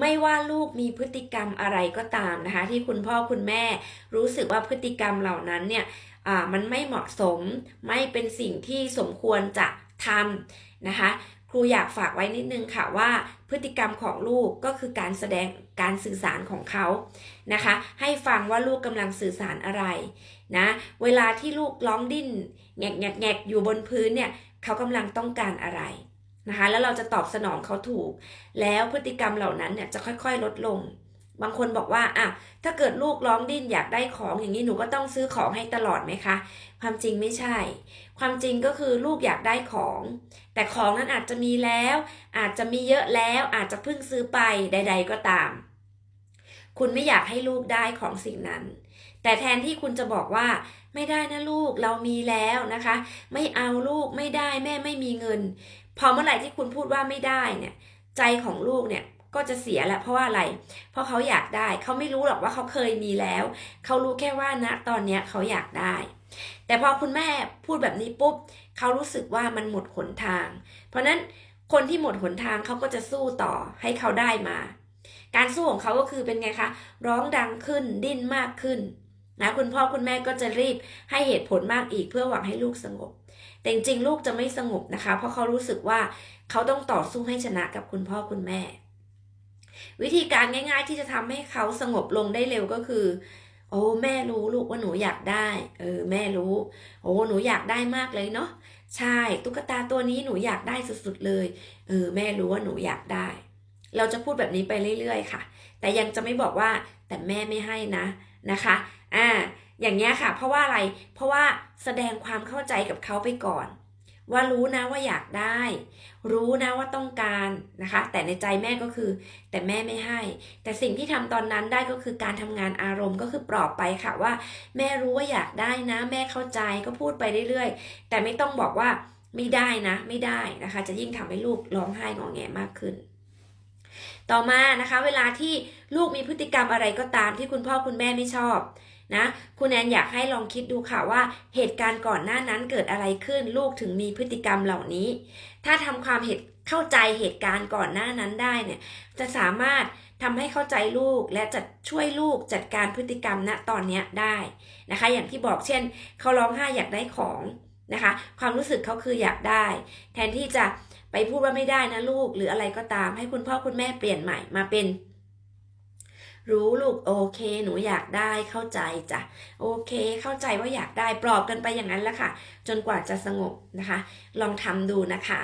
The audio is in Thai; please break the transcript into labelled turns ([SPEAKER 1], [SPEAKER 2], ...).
[SPEAKER 1] ไม่ว่าลูกมีพฤติกรรมอะไรก็ตามนะคะ ที่คุณพ่อคุณแม่รู้สึกว่าพฤติกรรมเหล่านั้นเนี่ยอ่ามันไม่เหมาะสมไม่เป็นสิ่งที่สมควรจะทำนะคะครูอยากฝากไว้นิดนึงค่ะว่าพฤติกรรมของลูกก็คือการแสดงการสื่อสารของเขานะคะ ให้ฟังว่าลูกกำลังสื่อสารอะไรนะเวลาที่ลูกร้องดิ้นแงกแงกแงกอยู่บนพื้นเนี่ยเขากำลังต้องการอะไร นะคะ แล้วเราจะตอบสนองเขาถูก แล้วพฤติกรรมเหล่านั้นเนี่ยจะค่อยๆลดลง บางคนบอกว่าอะถ้าเกิดลูกร้องดิ้นอยากได้ของอย่างนี้หนูก็ต้องซื้อของให้ตลอดไหมคะ ความจริงไม่ใช่ ความจริงก็คือลูกอยากได้ของ แต่ของนั้นอาจจะมีแล้ว อาจจะมีเยอะแล้วอาจจะเพิ่งซื้อไปใด ๆ ก็ตาม คุณไม่อยากให้ลูกได้ของสิ่งนั้นแต่แทนที่คุณจะบอกว่าไม่ได้นะลูกเรามีแล้วนะคะ ไม่เอาลูกไม่ได้แม่ไม่มีเงิน พอเมื่อไหร่ที่คุณพูดว่าไม่ได้เนี่ย ใจของลูกเนี่ยก็จะเสียแหละเพราะว่าอะไร เพราะเขาอยากได้เขาไม่รู้หรอกว่าเขาเคยมีแล้ว เขารู้แค่ว่าณตอนเนี้ยเขาอยากได้ แต่พอคุณแม่พูดแบบนี้ปุ๊บเขารู้สึกว่ามันหมดหนทาง เพราะฉะนั้นคนที่หมดหนทางเขาก็จะสู้ต่อให้เขาได้มา การสู้ของเขาก็คือเป็นไงคะ ร้องดังขึ้นดิ้นมากขึ้น นะคุณพ่อคุณแม่ก็จะรีบให้เหตุผลมากอีกเพื่อหวังให้ลูกสงบ แต่จริงๆลูกจะไม่สงบนะคะ เพราะเขารู้สึกว่าเขาต้องต่อสู้ให้ชนะกับคุณพ่อคุณแม่ วิธีการง่าย ๆ ที่จะทำให้เขาสงบลงได้เร็วก็คือ โอ้แม่รู้ลูกว่าหนูอยากได้เออแม่รู้ โอ้หนูอยากได้มากเลยเนาะใช่ตุ๊กตาตัวนี้หนูอยากได้สุดๆเลยเออแม่รู้ว่าหนูอยากได้ เราจะพูดแบบนี้ไปเรื่อย ๆ ค่ะ แต่ยังจะไม่บอกว่าแต่แม่ไม่ให้นะนะคะ อ่า อย่างเงี้ยค่ะ เพราะว่าอะไร เพราะว่าแสดงความเข้าใจกับเขาไปก่อน ว่ารู้นะว่าอยากได้ รู้นะว่าต้องการนะคะ แต่ในใจแม่ก็คือ แต่แม่ไม่ให้ แต่สิ่งที่ทำตอนนั้นได้ก็คือการทำงานอารมณ์ก็คือปลอบไปค่ะว่า แม่รู้ว่าอยากได้นะ แม่เข้าใจก็พูดไปเรื่อยๆ แต่ไม่ต้องบอกว่าไม่ได้นะ ไม่ได้นะคะ จะยิ่งทำให้ลูกร้องไห้งอแงมากขึ้น ต่อมานะคะเวลาที่ลูกมีพฤติกรรมอะไรก็ตามที่คุณพ่อคุณแม่ไม่ชอบนะคุณแอนอยากให้ลองคิดดูค่ะว่าเหตุการณ์ก่อนหน้านั้นเกิดอะไรขึ้นลูกถึงมีพฤติกรรมเหล่านี้ ถ้าทำความเหตุเข้าใจเหตุการณ์ก่อนหน้านั้นได้เนี่ยจะสามารถทำให้เข้าใจลูกและจะช่วยลูกจัดการพฤติกรรมณตอนนี้ได้นะคะ อย่างที่บอกเช่นเขาร้องไห้อยากได้ของนะคะ ความรู้สึกเขาคืออยากได้ แทนที่จะ ไปพูดว่าไม่ได้นะลูกหรืออะไรก็ตามให้คุณพ่อคุณแม่เปลี่ยนใหม่มาเป็น รู้ลูกโอเค หนูอยากได้เข้าใจจ้ะโอเค เข้าใจว่าอยากได้ปลอบกันไปอย่างนั้นแหละค่ะ จนกว่าจะสงบนะคะ ลองทำดูนะคะ